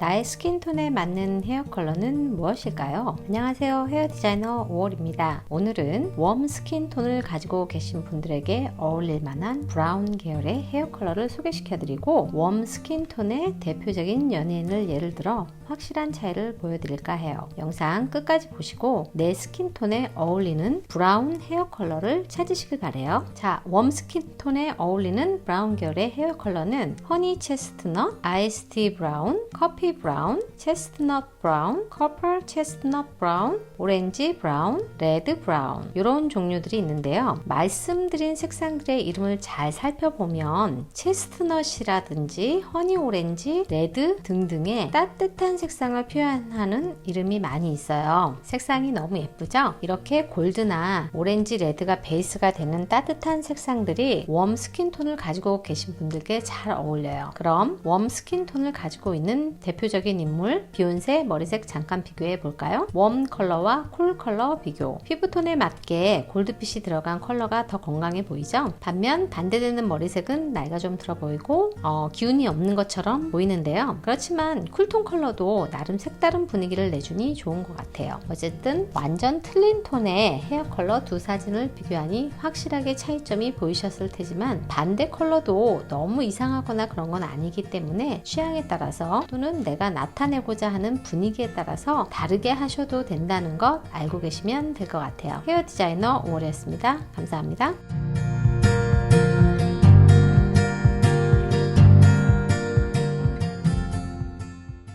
나의 스킨톤에 맞는 헤어 컬러는 무엇일까요? 안녕하세요. 헤어 디자이너 5월입니다. 오늘은 웜 스킨톤을 가지고 계신 분들에게 어울릴 만한 브라운 계열의 헤어 컬러를 소개시켜 드리고 웜 스킨톤의 대표적인 연예인을 예를 들어 확실한 차이를 보여드릴까 해요. 영상 끝까지 보시고 내 스킨톤에 어울리는 브라운 헤어 컬러를 찾으시길 바래요. 자, 웜 스킨톤에 어울리는 브라운 계열의 헤어 컬러는 허니 체스트넛, 아이스티 브라운, 커피 브라운, 체스트넛 브라운, 커플 체스트넛 브라운, 오렌지 브라운, 레드 브라운 이런 종류들이 있는데요. 말씀드린 색상들의 이름을 잘 살펴보면 체스트넛이라든지 허니 오렌지, 레드 등등의 따뜻한 색상을 표현하는 이름이 많이 있어요. 색상이 너무 예쁘죠? 이렇게 골드나 오렌지, 레드가 베이스가 되는 따뜻한 색상들이 웜 스킨톤을 가지고 계신 분들께 잘 어울려요. 그럼 웜 스킨톤을 가지고 있는 대 표적인 인물 비욘세 머리색 잠깐 비교해 볼까요? 웜 컬러와 쿨 컬러 비교. 피부톤에 맞게 골드빛이 들어간 컬러가 더 건강해 보이죠? 반면 반대되는 머리색은 나이가 좀 들어 보이고 어, 기운이 없는 것처럼 보이는데요. 그렇지만 쿨톤 컬러도 나름 색다른 분위기를 내주니 좋은 것 같아요. 어쨌든 완전 틀린 톤의 헤어 컬러 두 사진을 비교하니 확실하게 차이점이 보이셨을 테지만 반대 컬러도 너무 이상하거나 그런 건 아니기 때문에 취향에 따라서 또는 내가 나타내고자 하는 분위기에 따라서 다르게 하셔도 된다는 것 알고 계시면 될 것 같아요. 헤어 디자이너 오월이었습니다. 감사합니다.